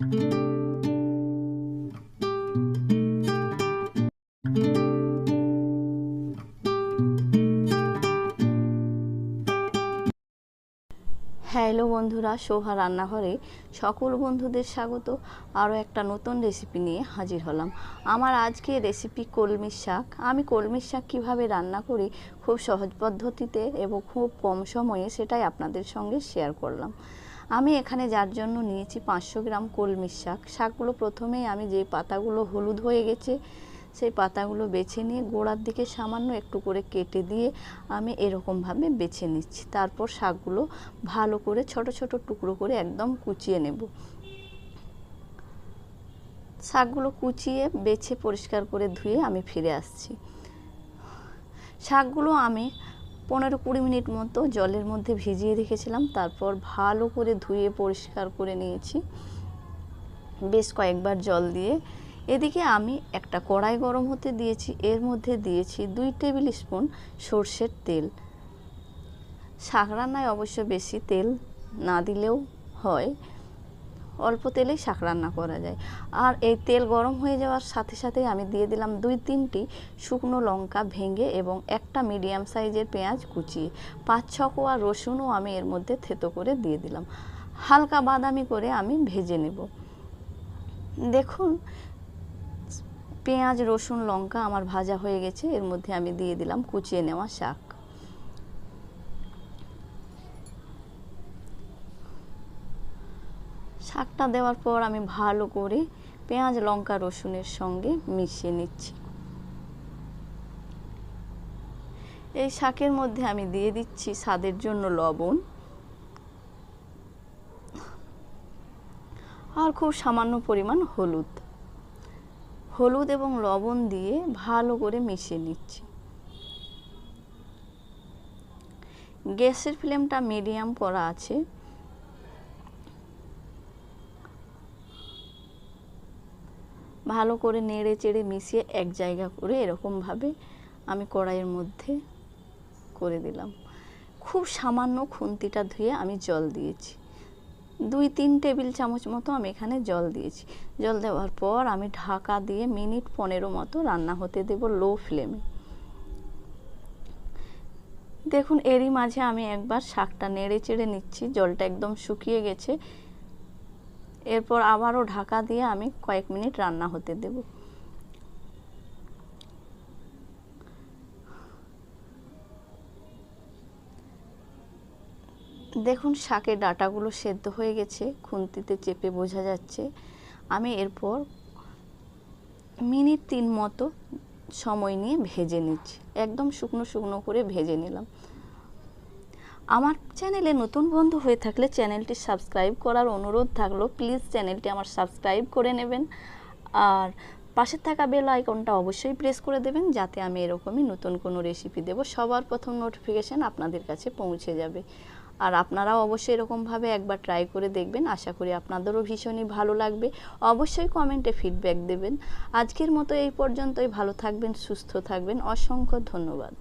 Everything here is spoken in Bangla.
হ্যালো বন্ধুরা শোভা রান্নাঘরে সকল বন্ধুদের স্বাগত। আরও একটা নতুন রেসিপি নিয়ে হাজির হলাম। আমার আজকে রেসিপি কলমির শাক। আমি কলমির শাক কীভাবে রান্না করি, খুব সহজ পদ্ধতিতে এবং খুব কম সময়ে সেটাই আপনাদের সঙ্গে শেয়ার করলাম। আমি এখানে যার জন্য নিয়েছি পাঁচশো গ্রাম কলমির শাক। শাকগুলো প্রথমেই আমি যে পাতাগুলো হলুদ হয়ে গেছে, সেই পাতাগুলো বেছে নিয়ে গোড়ার দিকে সামান্য একটু করে কেটে দিয়ে আমি এরকমভাবে বেছে নিচ্ছি। তারপর শাকগুলো ভালো করে ছোট ছোট টুকরো করে একদম কুচিয়ে নেব। শাকগুলো কুচিয়ে, বেছে পরিষ্কার করে ধুয়ে আমি ফিরে আসছি। শাকগুলো আমি পনেরো কুড়ি মিনিট মতো জলের মধ্যে ভিজিয়ে রেখেছিলাম, তারপর ভালো করে ধুয়ে পরিষ্কার করে নিয়েছি। বেশ কয়েকবার জল দিয়ে। এদিকে আমি একটা কড়াই গরম হতে দিয়েছি, এর মধ্যে দিয়েছি দুই টেবিল স্পুন সর্ষের তেল। শাক রান্নায় অবশ্য বেশি তেল না দিলেও হয়। অল্প তেলেই শাক রান্না করা যায়। আর এই তেল গরম হয়ে যাওয়ার সাথে সাথে আমি দিয়ে দিলাম দুই তিনটি শুকনো লঙ্কা ভেঙে এবং একটা মিডিয়াম সাইজের পেঁয়াজ কুচিয়ে পাঁচ, ছ কোয়া রসুনও আমি এর মধ্যে থেতো করে দিয়ে দিলাম। হালকা বাদামি করে আমি ভেজে নেব। দেখুন, পেঁয়াজ, রসুন, লঙ্কা আমার ভাজা হয়ে গেছে। এর মধ্যে আমি দিয়ে দিলাম কুচিয়ে নেওয়া শাক। শাকটা দেওয়ার পর আমি ভালো করে পেঁয়াজ, লঙ্কা, রসুনের সঙ্গে মিশিয়ে নিচ্ছি। এই শাকের মধ্যে আমি দিয়ে দিচ্ছি স্বাদের জন্য লবণ। আর খুব সামান্য পরিমাণ হলুদ। হলুদ এবং লবণ দিয়ে ভালো করে মিশিয়ে নিচ্ছি। গ্যাসের ফ্লেমটা মিডিয়াম করা আছে। ভালো করে নেড়ে চেড়ে মিশিয়ে এক জায়গা করে এরকমভাবে আমি কড়াইয়ের মধ্যে করে দিলাম। খুব সামান্য খুন্তিটা ধুয়ে আমি জল দিয়েছি। দুই তিন টেবিল চামচ মতো আমি এখানে জল দিয়েছি। জল দেওয়ার পর আমি ঢাকা দিয়ে মিনিট পনেরো মতো রান্না হতে দেব লো ফ্লেমে। দেখুন, এরই মাঝে আমি একবার শাকটা নেড়ে চেড়ে নিচ্ছি। জলটা একদম শুকিয়ে গেছে। এরপর আবারও ঢাকা দিয়ে আমি কয়েক মিনিট রান্না হতে দেব। দেখুন, শাকের ডাটাগুলো সেদ্ধ হয়ে গেছে, খুন্তিতে চেপে বোঝা যাচ্ছে। আমি এরপর মিনিট তিন মতো সময় নিয়ে ভেজে নিচ্ছি। একদম শুকনো শুকনো করে ভেজে নিলাম। আমার চ্যানেলে নতুন বন্ধু হয়ে থাকলে চ্যানেলটি সাবস্ক্রাইব করার অনুরোধ থাকল, প্লিজ চ্যানেলটি আমার সাবস্ক্রাইব করে নেবেন। আর পাশে থাকা বেল আইকনটা অবশ্যই প্রেস করে দেবেন, যাতে আমি এরকমই নতুন কোনো রেসিপি দেব। সবার প্রথম নোটিফিকেশান আপনাদের কাছে পৌঁছে যাবে। আর আপনারাও অবশ্যই এরকমভাবে একবার ট্রাই করে দেখবেন। আশা করি আপনাদেরও ভীষণই ভালো লাগবে। অবশ্যই কমেন্টে ফিডব্যাক দেবেন। আজকের মতো এই পর্যন্তই। ভালো থাকবেন, সুস্থ থাকবেন। অসংখ্য ধন্যবাদ।